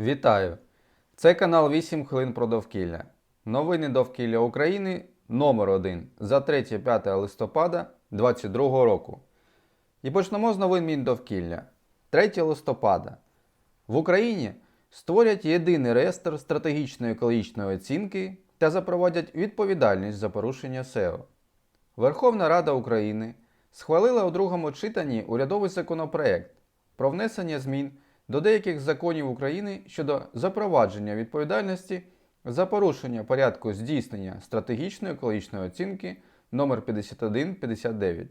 Вітаю! Це канал 8 хвилин про довкілля. Новини довкілля України номер 1 за 3-5 листопада 2022 року. І почнемо з новин Міндовкілля. 3 листопада. В Україні створять єдиний реєстр стратегічної екологічної оцінки та запровадять відповідальність за порушення СЕО. Верховна Рада України схвалила у другому читанні урядовий законопроект про внесення змін до деяких законів України щодо запровадження відповідальності за порушення порядку здійснення стратегічної екологічної оцінки номер 5159.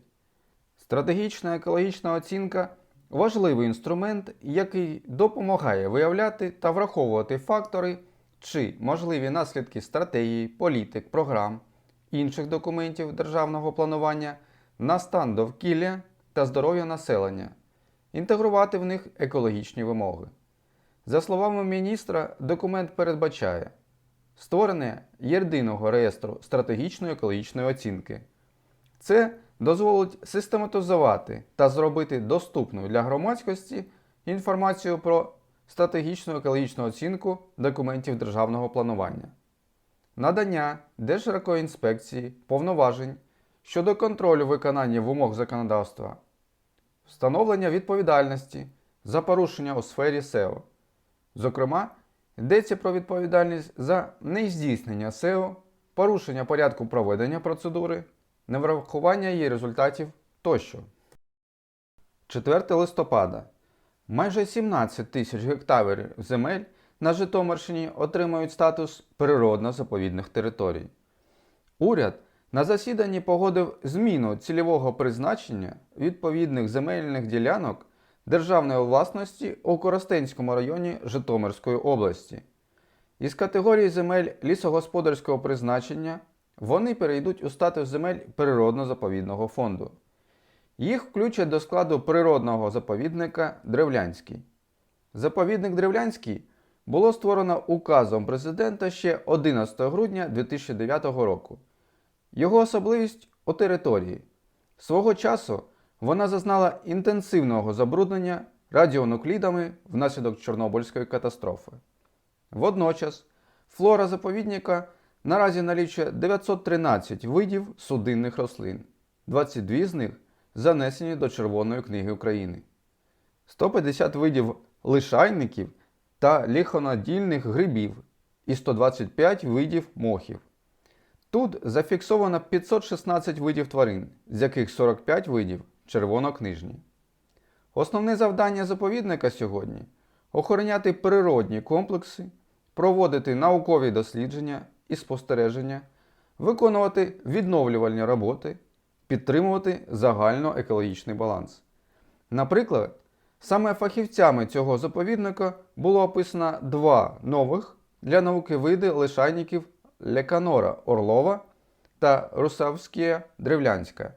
Стратегічна екологічна оцінка важливий інструмент, який допомагає виявляти та враховувати фактори чи можливі наслідки стратегії, політик, програм, інших документів державного планування на стан довкілля та здоров'я населення, інтегрувати в них екологічні вимоги. За словами міністра, документ передбачає створення єдиного реєстру стратегічної екологічної оцінки. Це дозволить систематизувати та зробити доступною для громадськості інформацію про стратегічну екологічну оцінку документів державного планування, надання Держрекоінспекції повноважень щодо контролю виконання вимог законодавства, встановлення відповідальності за порушення у сфері СЕО. Зокрема, йдеться про відповідальність за нездійснення СЕО, порушення порядку проведення процедури, неврахування її результатів тощо. 4 листопада. Майже 17 тисяч гектарів земель на Житомирщині отримають статус природно-заповідних територій. Уряд на засіданні погодив зміну цільового призначення відповідних земельних ділянок державної власності у Коростенському районі Житомирської області. Із категорії земель лісогосподарського призначення вони перейдуть у статус земель природно-заповідного фонду. Їх включать до складу природного заповідника Древлянський. Заповідник Древлянський було створено указом президента ще 11 грудня 2009 року. Його особливість у території. Свого часу вона зазнала інтенсивного забруднення радіонуклідами внаслідок Чорнобильської катастрофи. Водночас флора заповідника наразі налічує 913 видів судинних рослин, 22 з них занесені до Червоної книги України, 150 видів лишайників та ліхонадільних грибів і 125 видів мохів. Тут зафіксовано 516 видів тварин, з яких 45 видів червонокнижні. Основне завдання заповідника сьогодні охороняти природні комплекси, проводити наукові дослідження і спостереження, виконувати відновлювальні роботи, підтримувати загальноекологічний баланс. Наприклад, саме фахівцями цього заповідника було описано два нових для науки види лишайників Леканора Орлова та Русавськія Древлянська.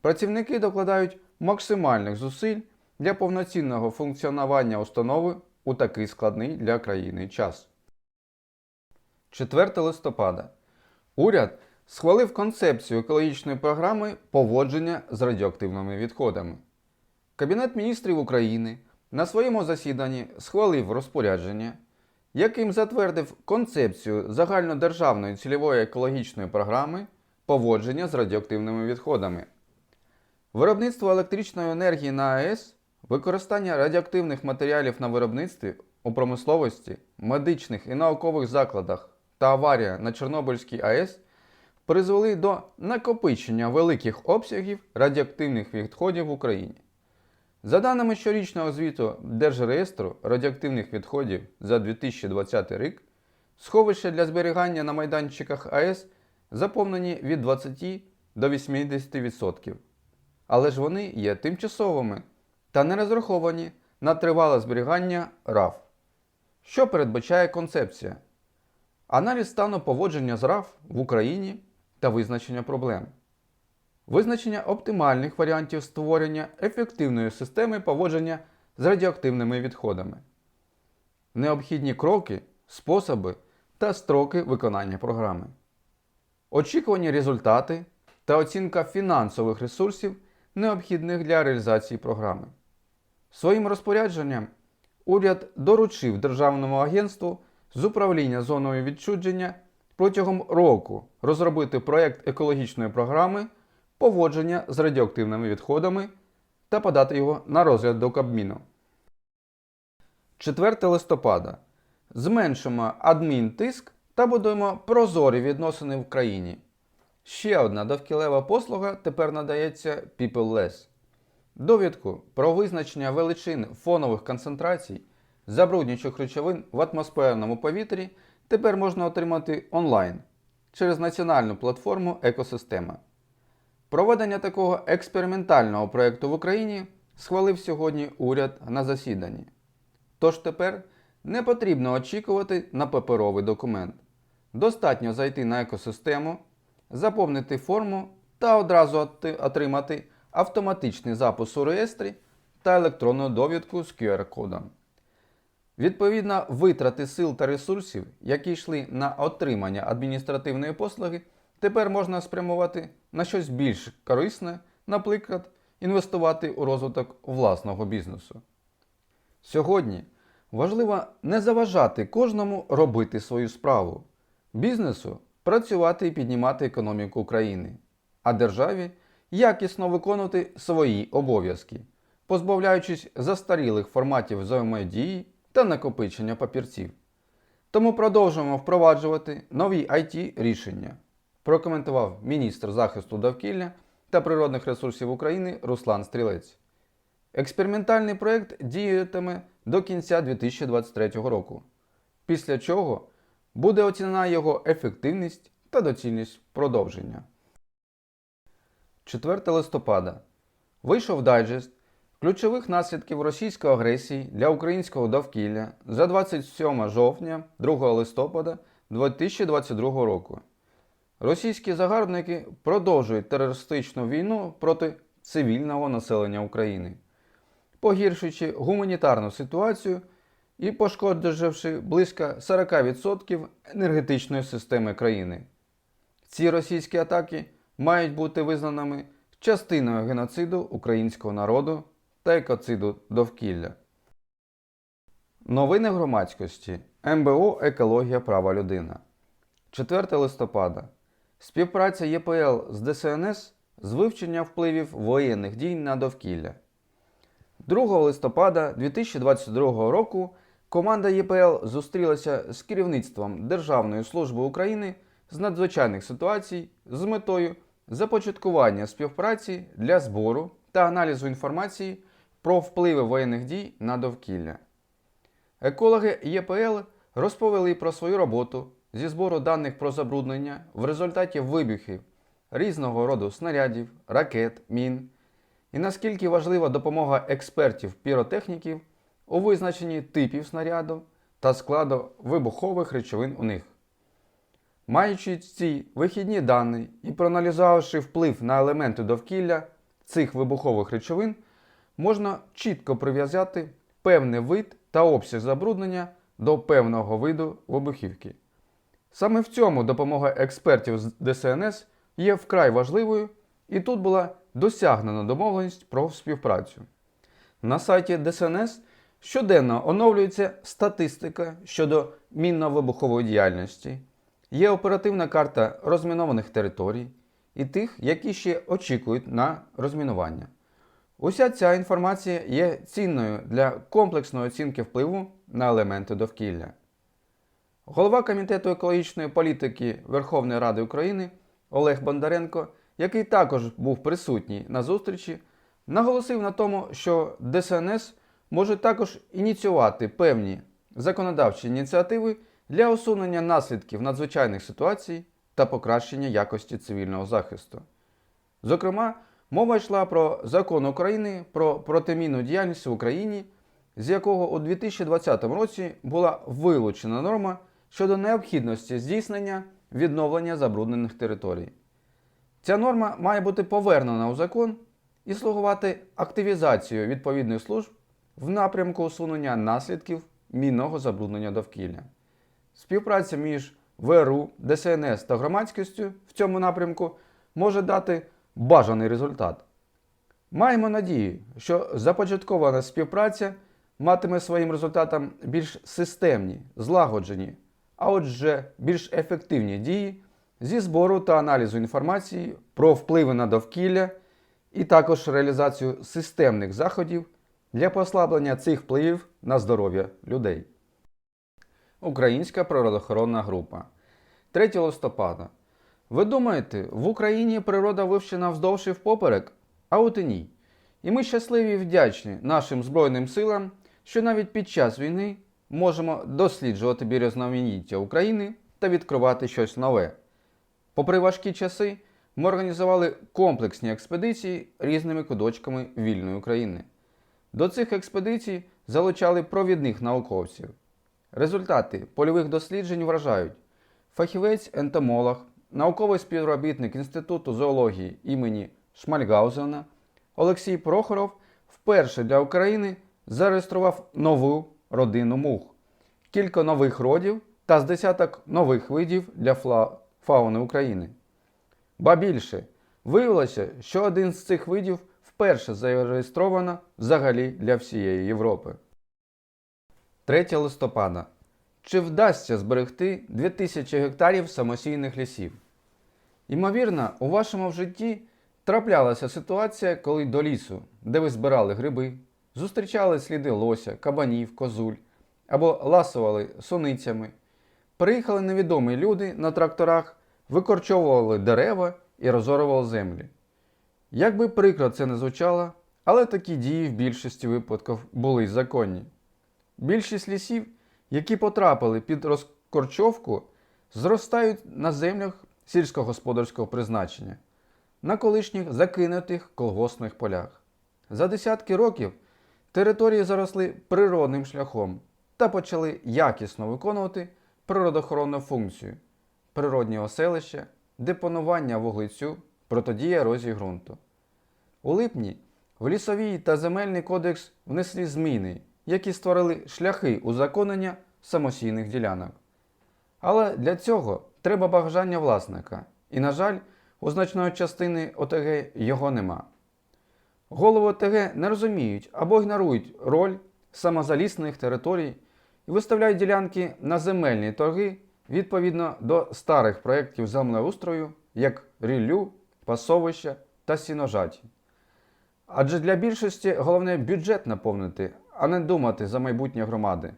Працівники докладають максимальних зусиль для повноцінного функціонування установи у такий складний для країни час. 4 листопада. Уряд схвалив концепцію екологічної програми поводження з радіоактивними відходами. Кабінет міністрів України на своєму засіданні схвалив розпорядження, яким затвердив концепцію загальнодержавної цільової екологічної програми поводження з радіоактивними відходами. Виробництво електричної енергії на АЕС, використання радіоактивних матеріалів на виробництві у промисловості, медичних і наукових закладах та аварія на Чорнобильській АЕС призвели до накопичення великих обсягів радіоактивних відходів в Україні. За даними щорічного звіту Держреєстру радіоактивних відходів за 2020 рік, сховища для зберігання на майданчиках АЕС заповнені від 20 до 80%. Але ж вони є тимчасовими та не розраховані на тривале зберігання РАФ. Що передбачає концепція? Аналіз стану поводження з РАФ в Україні та визначення проблем. Визначення оптимальних варіантів створення ефективної системи поводження з радіоактивними відходами. Необхідні кроки, способи та строки виконання програми. Очікувані результати та оцінка фінансових ресурсів, необхідних для реалізації програми. Своїм розпорядженням уряд доручив Державному агентству з управління зоною відчудження протягом року розробити проєкт екологічної програми поводження з радіоактивними відходами та подати його на розгляд до Кабміну. 4 листопада. Зменшимо адмінтиск та будуємо прозорі відносини в країні. Ще одна довкілева послуга тепер надається PeopleLess. Довідку про визначення величин фонових концентрацій забруднюючих речовин в атмосферному повітрі тепер можна отримати онлайн через національну платформу Екосистема. Проведення такого експериментального проєкту в Україні схвалив сьогодні уряд на засіданні. Тож тепер не потрібно очікувати на паперовий документ. Достатньо зайти на екосистему, заповнити форму та одразу отримати автоматичний запис у реєстрі та електронну довідку з QR-кодом. Відповідно, витрати сил та ресурсів, які йшли на отримання адміністративної послуги, тепер можна спрямувати на щось більш корисне, наприклад, інвестувати у розвиток власного бізнесу. Сьогодні важливо не заважати кожному робити свою справу, бізнесу працювати і піднімати економіку України, а державі якісно виконувати свої обов'язки, позбавляючись застарілих форматів взаємодії та накопичення папірців. Тому продовжуємо впроваджувати нові it рішення, прокоментував міністр захисту довкілля та природних ресурсів України Руслан Стрілець. Експериментальний проєкт діятиме до кінця 2023 року, після чого буде оцінена його ефективність та доцільність продовження. 4 листопада вийшов дайджест ключових наслідків російської агресії для українського довкілля за 27 жовтня 2 листопада 2022 року. Російські загарбники продовжують терористичну війну проти цивільного населення України, погіршуючи гуманітарну ситуацію і пошкодивши близько 40% енергетичної системи країни. Ці російські атаки мають бути визнаними частиною геноциду українського народу та екоциду довкілля. Новини громадськості МБО Екологія права людина. 4 листопада. Співпраця ЄПЛ з ДСНС з вивчення впливів воєнних дій на довкілля. 2 листопада 2022 року команда ЄПЛ зустрілася з керівництвом Державної служби України з надзвичайних ситуацій з метою започаткування співпраці для збору та аналізу інформації про впливи воєнних дій на довкілля. Екологи ЄПЛ розповіли про свою роботу зі збору даних про забруднення в результаті вибухів різного роду снарядів, ракет, мін, і наскільки важлива допомога експертів-піротехніків у визначенні типів снаряду та складу вибухових речовин у них. Маючи ці вихідні дані і проаналізувавши вплив на елементи довкілля цих вибухових речовин, можна чітко прив'язати певний вид та обсяг забруднення до певного виду вибухівки. Саме в цьому допомога експертів з ДСНС є вкрай важливою, і тут була досягнена домовленість про співпрацю. На сайті ДСНС щоденно оновлюється статистика щодо мінно-вибухової діяльності, є оперативна карта розмінованих територій і тих, які ще очікують на розмінування. Уся ця інформація є цінною для комплексної оцінки впливу на елементи довкілля. Голова Комітету екологічної політики Верховної Ради України Олег Бондаренко, який також був присутній на зустрічі, наголосив на тому, що ДСНС може також ініціювати певні законодавчі ініціативи для усунення наслідків надзвичайних ситуацій та покращення якості цивільного захисту. Зокрема, мова йшла про закон України про протимінну діяльність в Україні, з якого у 2020 році була вилучена норма щодо необхідності здійснення відновлення забруднених територій. Ця норма має бути повернена у закон і слугувати активізацією відповідних служб в напрямку усунення наслідків мінного забруднення довкілля. Співпраця між ВРУ, ДСНС та громадськістю в цьому напрямку може дати бажаний результат. Маємо надію, що започаткована співпраця матиме своїм результатом більш системні, злагоджені, а отже, більш ефективні дії зі збору та аналізу інформації про впливи на довкілля і також реалізацію системних заходів для послаблення цих впливів на здоров'я людей. Українська природоохоронна група. 3 листопада. Ви думаєте, в Україні природа вивчена вздовж і впоперек? А от і ні. І ми щасливі і вдячні нашим Збройним силам, що навіть під час війни можемо досліджувати бірюзновініття України та відкривати щось нове. Попри важкі часи, ми організували комплексні експедиції різними куточками вільної України. До цих експедицій залучали провідних науковців. Результати польових досліджень вражають фахівець ентомолог, науковий співробітник Інституту зоології імені Шмальгаузена Олексій Прохоров вперше для України зареєстрував нову родину мух, кілька нових родів та з десяток нових видів для фауни України. Ба більше, виявилося, що один з цих видів вперше зареєстровано взагалі для всієї Європи. 3 листопада. Чи вдасться зберегти 2000 гектарів самосійних лісів? Ймовірно, у вашому житті траплялася ситуація, коли до лісу, де ви збирали гриби, зустрічали сліди лося, кабанів, козуль або ласували суницями, приїхали невідомі люди на тракторах, викорчовували дерева і розорювали землі. Як би прикро це не звучало, але такі дії в більшості випадків були законні. Більшість лісів, які потрапили під розкорчовку, зростають на землях сільськогосподарського призначення, на колишніх закинутих колгоспних полях. За десятки років території заросли природним шляхом та почали якісно виконувати природоохоронну функцію природні оселища, депонування вуглецю, протидія ерозії ґрунту. У липні в лісовий та земельний кодекс внесли зміни, які створили шляхи узаконення самосійних ділянок. Але для цього треба бажання власника, і, на жаль, у значної частини ОТГ його нема. Голови ОТГ не розуміють або ігнорують роль самозалісних територій і виставляють ділянки на земельні торги відповідно до старих проєктів землеустрою, як ріллю, пасовища та сіножаті. Адже для більшості головне бюджет наповнити, а не думати за майбутнє громади.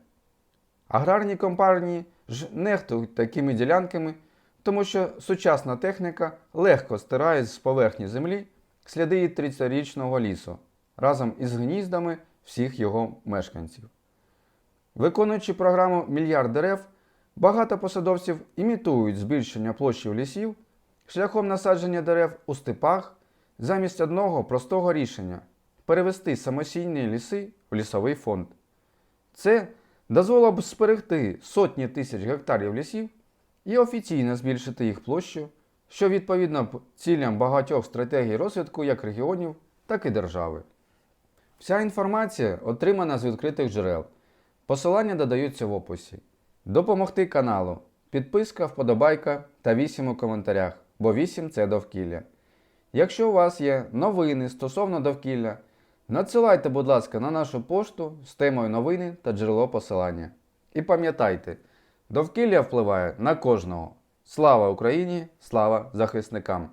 Аграрні компанії ж нехтують такими ділянками, тому що сучасна техніка легко стирає з поверхні землі сліди 30-річного лісу разом із гніздами всіх його мешканців. Виконуючи програму Мільярд дерев, багато посадовців імітують збільшення площі лісів шляхом насадження дерев у степах замість одного простого рішення перевести самосійні ліси в лісовий фонд. Це дозволило б зберегти сотні тисяч гектарів лісів і офіційно збільшити їх площу, що відповідно цілям багатьох стратегій розвитку як регіонів, так і держави. Вся інформація отримана з відкритих джерел. Посилання додаються в описі. Допомогти каналу. Підписка, вподобайка та 8 у коментарях, бо 8 це довкілля. Якщо у вас є новини стосовно довкілля, надсилайте, будь ласка, на нашу пошту з темою новини та джерело посилання. І пам'ятайте, довкілля впливає на кожного. Слава Україні! Слава захисникам!